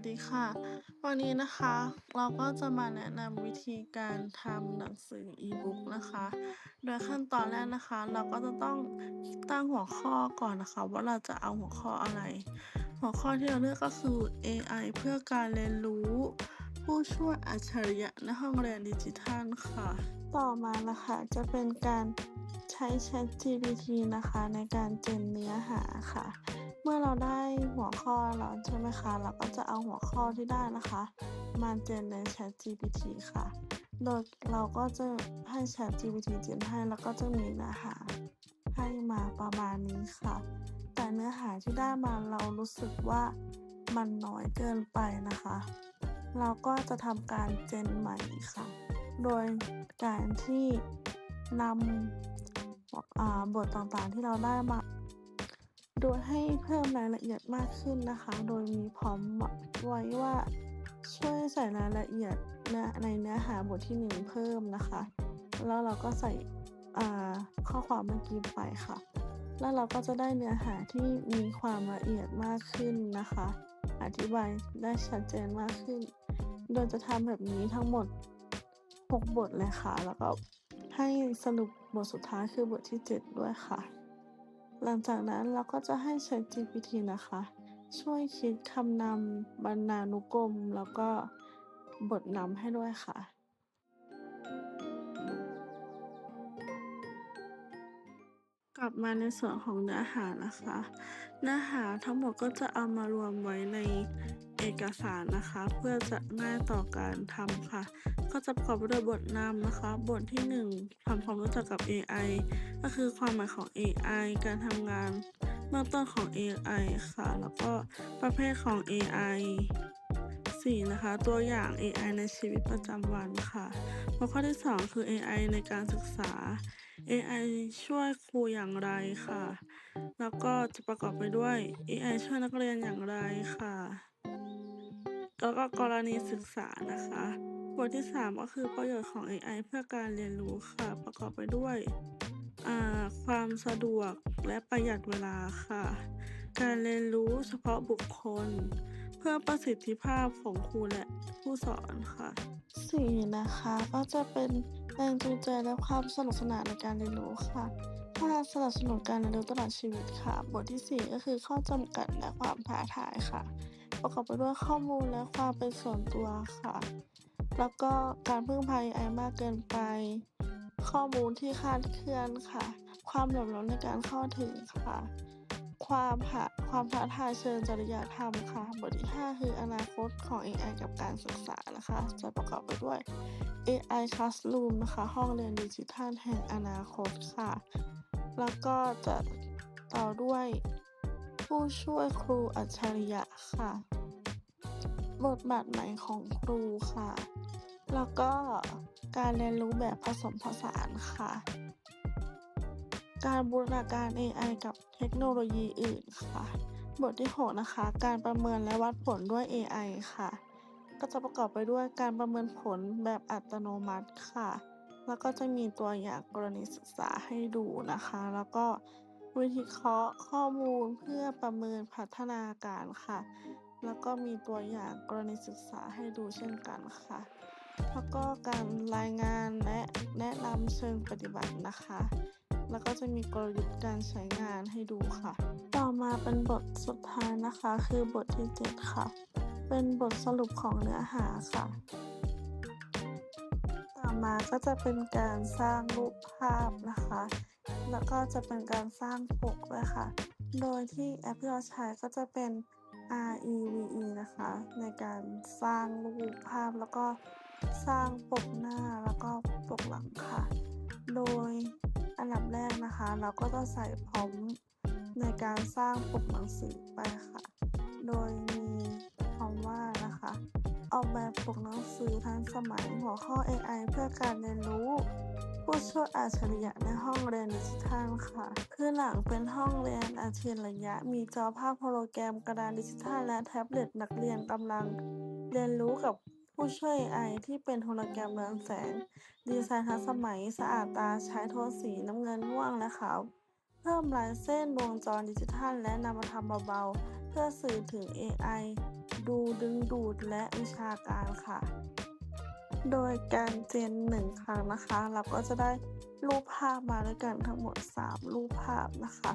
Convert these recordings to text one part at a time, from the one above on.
สดีค่ะ วันนี้นะคะเราก็จะมาแนะนำวิธีการทำหนังสือ E-book นะคะ โดยขั้นตอนแรกนะคะ เราก็จะต้องตั้งหัวข้อก่อนนะคะ ว่าเราจะเอาหัวข้ออะไร หัวข้อที่เราเลือกก็คือ AI เพื่อการเรียนรู้ ผู้ช่วยอัจฉริยะในห้องเรียนดิจิทัลค่ะ ต่อมานะคะจะเป็นการใช้ ChatGPT นะคะในการเจนเนื้อหาค่ะ เมื่อเราได้หัวข้อแล้วใช่ไหมคะ เราก็จะเอาหัวข้อที่ได้นะคะ มาเจนใน ChatGPT ค่ะ โดยเราก็จะให้ ChatGPT เจนให้แล้วก็จะมีเนื้อหาให้มาประมาณนี้ค่ะ แต่เนื้อหาที่ได้มาเรารู้สึกว่ามันน้อยเกินไปนะคะ เราก็จะทำการเจนใหม่ค่ะ โดยการที่นำอ่าบทต่างๆที่เราได้มา โดยให้เพิ่มรายละเอียดมากขึ้นนะคะ โดยมีพร้อมไว้ว่าช่วยใส่รายละเอียดในเนื้อหาบทที่หนึ่งเพิ่มนะคะ แล้วเราก็ใส่ข้อความเมื่อกี้ไปค่ะ แล้วเราก็จะได้เนื้อหาที่มีความละเอียดมากขึ้นนะคะ อธิบายได้ชัดเจนมากขึ้น โดยจะทำแบบนี้ทั้งหมด 6 บทเลยค่ะ แล้วก็ให้สรุปบทสุดท้ายคือบทที่ 7 ด้วยค่ะ หลังจากนั้นเราก็จะให้ ChatGPT นะคะ ช่วยคิดคำนำบรรณานุกรม แล้วก็บทนำให้ด้วยค่ะ กลับมาในส่วนของเนื้อหานะคะ เนื้อหาทั้งหมดก็จะเอามารวมไว้ใน อกสารนะคะ เพื่อจะง่ายต่อการทำค่ะ ก็จะประกอบไปด้วยบทนำนะคะ บทที่ 1ทำความรู้จักกับ AI ก็คือความหมายของ AI การทำงานเบื้องต้นของ AI ค่ะ แล้วก็ประเภทของ AI 4นะคะตัวอย่าง AI ในชีวิตประจำวันค่ะหัวข้อที่ 2 คือ AI ในการศึกษา AI ช่วยครูอย่างไรค่ะ แล้วก็จะประกอบไปด้วย AI ช่วยนักเรียนอย่างไรค่ะ แล้วก็กรณีศึกษานะคะ บทที่ 3 ก็คือประโยชน์ของ AI เพื่อการเรียนรู้ค่ะ ประกอบไปด้วย ความสะดวกและประหยัดเวลาค่ะ การเรียนรู้เฉพาะบุคคล เพื่อประสิทธิภาพของครูและผู้สอนค่ะ 4 นะคะก็จะเป็นแรงจูงใจและความสนุกสนานในการเรียนรู้ค่ะถ้าสนับสนุนการเรียนรู้ตลอดชีวิตค่ะ บทที่ 4 ก็คือข้อจำกัดและความท้าทายค่ะ ประกอบไปด้วยข้อมูลและความเป็นส่วนตัวค่ะ แล้วก็การพึ่งพา AI มากเกินไป ข้อมูลที่คาดเคลื่อนค่ะ ความหลื่อมล้ำในการเข้าถึงค่ะ ความหาความท้าทายเชิงจริยธรรมค่ะ บทที่ 5 คืออนาคตของ AI กับการศึกษานะคะ จะประกอบไปด้วย AI Classroom นะคะ ห้องเรียนดิจิทัลแห่งอนาคตค่ะ แล้วก็จะต่อด้วย ผู้ช่วยครูอัจฉริยะค่ะ บทบาทใหม่ของครูค่ะ แล้วก็การเรียนรู้แบบผสมผสานค่ะ การบูรณาการ AI กับเทคโนโลยีอื่นค่ะ บทที่ 6 นะคะ การประเมินและวัดผลด้วย AI ค่ะ ก็จะประกอบไปด้วยการประเมินผลแบบอัตโนมัติค่ะ แล้วก็จะมีตัวอย่างกรณีศึกษาให้ดูนะคะ แล้วก็ วิธีเคราะห์ข้อมูลเพื่อประเมินพัฒนาการค่ะ แล้วก็มีตัวอย่างกรณีศึกษาให้ดูเช่นกันค่ะ แล้วก็การรายงานและแนะนำเชิงปฏิบัตินะคะ แล้วก็จะมีกลยุทธ์การใช้งานให้ดูค่ะ ต่อมาเป็นบทสุดท้ายนะคะ คือบทที่ 7 ค่ะ เป็นบทสรุปของเนื้อหาค่ะ ต่อมาก็จะเป็นการสร้างรูปภาพนะคะ แล้วก็จะเป็นการสร้างปกด้วยค่ะ โดยที่แอปที่เราใช้ก็จะเป็น REVE นะคะ ในการสร้างรูปภาพแล้วก็สร้างปกหน้าแล้วก็ปกหลังค่ะ โดยอันดับแรกนะคะ เราก็จะใส่พร้อมในการสร้างปกหนังสือไปค่ะ โดยมี ออกแบบปกหนังสือทันสมัยหัวข้อ AI เพื่อการเรียนรู้ ผู้ช่วยอัจฉริยะในห้องเรียนดิจิทัลค่ะพื้นหลังเป็นห้องเรียนอัจฉริยะ มีจอภาพโฮโลแกรมกระดานดิจิทัลและแท็บเล็ตนักเรียนกำลังเรียนรู้กับผู้ช่วย AI ที่เป็นโฮโลแกรมเรืองแสง ดีไซน์ทันสมัยสะอาดตาใช้โทนสีน้ำเงินม่วงและขาวเพิ่มลายเส้นวงจรดิจิทัลและนำมาทำเบาๆ เพื่อสื่อถึง AI ดูดึงดูดและวิชาการค่ะ โดยการเจนหนึ่งครั้งนะคะ เราก็จะได้รูปภาพมาด้วยกันทั้งหมด 3 รูปภาพนะคะ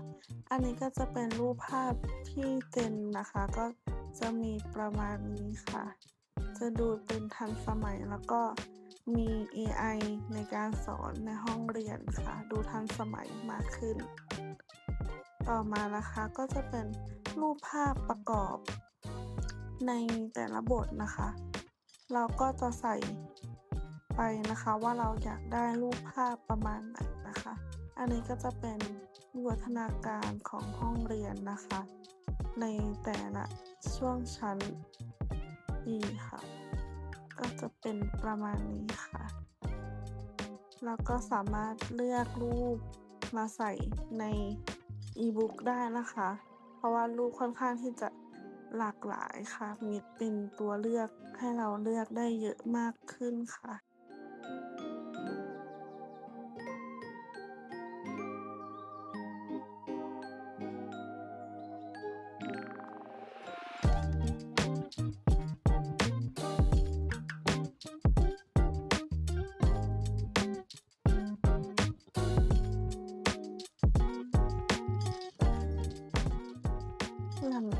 อันนี้ก็จะเป็นรูปภาพที่เจนนะคะ ก็จะมีประมาณนี้ค่ะ จะดูเป็นทันสมัยแล้วก็มี AI ในการสอนในห้องเรียนค่ะ ดูทันสมัยมากขึ้น ต่อมานะคะก็จะเป็น รูปภาพประกอบในแต่ละบทนะคะ เราก็จะใส่ไปนะคะว่าเราอยากได้รูปภาพประมาณไหนนะคะ อันนี้ก็จะเป็นวิวัฒนาการของห้องเรียนนะคะ ในแต่ละช่วงชั้นอีค่ะ ก็จะเป็นประมาณนี้ค่ะ แล้วก็สามารถเลือกรูปมาใส่ในอีบุ๊กได้นะคะ ราะว่ารูปค่อนข้างที่จะหลากหลายค่ะ มีเป็นตัวเลือกให้เราเลือกได้เยอะมากขึ้นค่ะ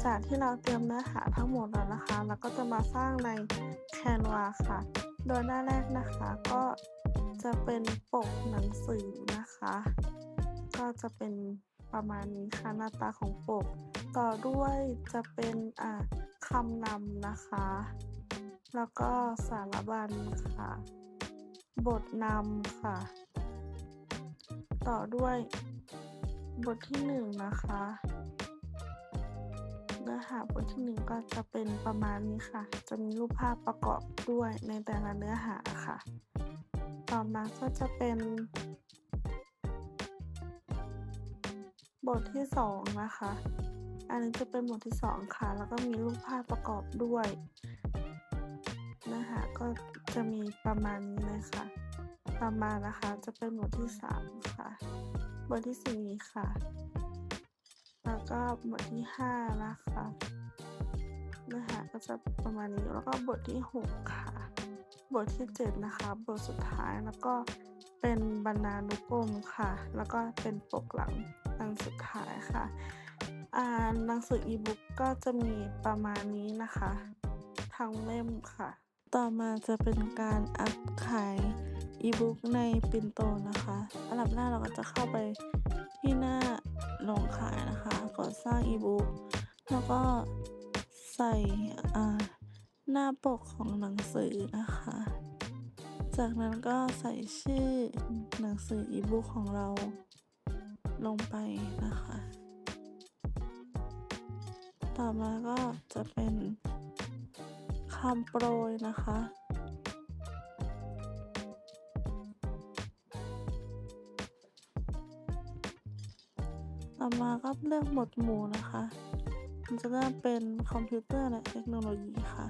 จากที่เราเตรียมเนื้อหาทั้งหมดแล้วนะคะ เราก็จะมาสร้างใน Canva ค่ะ โดยหน้าแรกนะคะก็จะเป็นปกหนังสือนะคะ ก็จะเป็นประมาณนี้ค่ะหน้าตาของปก ต่อด้วยจะเป็นอ่าคำนำนะคะ แล้วก็สารบัญค่ะ บทนำค่ะ ต่อด้วยบทที่หนึ่งนะคะ เนื้อหาบทที่หนึ่งก็จะเป็นประมาณนี้ค่ะ จะมีรูปภาพประกอบด้วยในแต่ละเนื้อหาค่ะ ต่อมาก็จะเป็น บทที่สองนะคะ อันนี้จะเป็นบทที่สองค่ะ แล้วก็มีรูปภาพประกอบด้วยเนื้อหาก็จะมีประมาณนี้เลยค่ะ ต่อมานะคะจะเป็นบทที่สามค่ะ บทที่สี่ค่ะ แล้วก็บทที่ห้านะคะเนื้อหาก็จะประมาณนี้แล้วก็บทที่หกค่ะ บทที่เจ็ดนะคะ บทสุดท้ายแล้วก็เป็นบรรณานุกรมค่ะ แล้วก็เป็นปกหลังอันสุดท้ายค่ะอ่านหนังสืออีบุ๊กก็จะมีประมาณนี้นะคะ ทั้งเล่มค่ะ ต่อมาจะเป็นการอัพขายอีบุ๊กในปินโตนะคะ อันดับแรกเราก็จะเข้าไป ที่หน้าลงขายนะคะ ก่อสร้างอีบุ๊กแล้วก็ใส่อ่าหน้าปกของหนังสือนะคะ จากนั้นก็ใส่ชื่อหนังสืออีบุ๊กของเราลงไปนะคะ ต่อมาก็จะเป็นคำโปรยนะคะ มาก็เลือกหมวดหมู่นะคะ มันจะเริ่มเป็นคอมพิวเตอร์และเทคโนโลยีค่ะ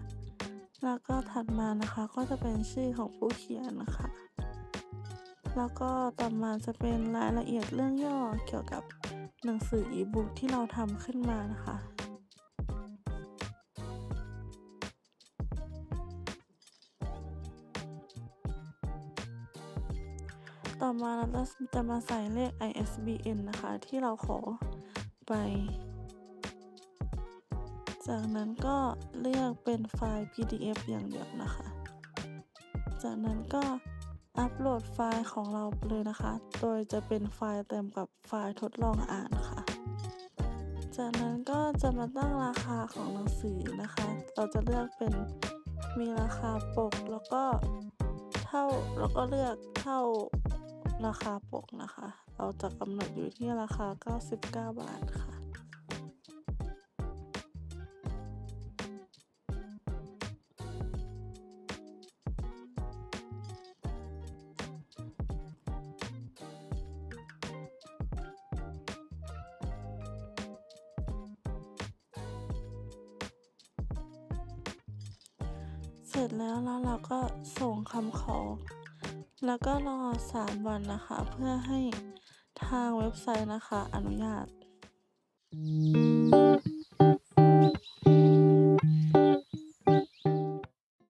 แล้วก็ถัดมานะคะก็จะเป็นชื่อของผู้เขียนนะคะ แล้วก็ต่อมาจะเป็นรายละเอียดเรื่องย่อเกี่ยวกับหนังสืออีบุ๊กที่เราทำขึ้นมานะคะ ต่อมาเราจะมาใส่เลข ISBN นะคะ ที่เราขอไป จากนั้นก็เลือกเป็นไฟล์ PDF อย่างเดียวนะคะ จากนั้นก็อัปโหลดไฟล์ของเราเลยนะคะ โดยจะเป็นไฟล์เต็มกับไฟล์ทดลองอ่านค่ะ จากนั้นก็จะมาตั้งราคาของหนังสือนะคะ เราจะเลือกเป็นมีราคาปกแล้วก็เท่าแล้วก็เลือกเท่า ราคาปกนะคะ เราจะกำหนดอยู่ที่ราคา 99 บาทค่ะ เสร็จแล้วแล้วเราก็ส่งคำขอ แล้วก็รอ 3 วันนะคะ เพื่อให้ทางเว็บไซต์นะคะ อนุญาต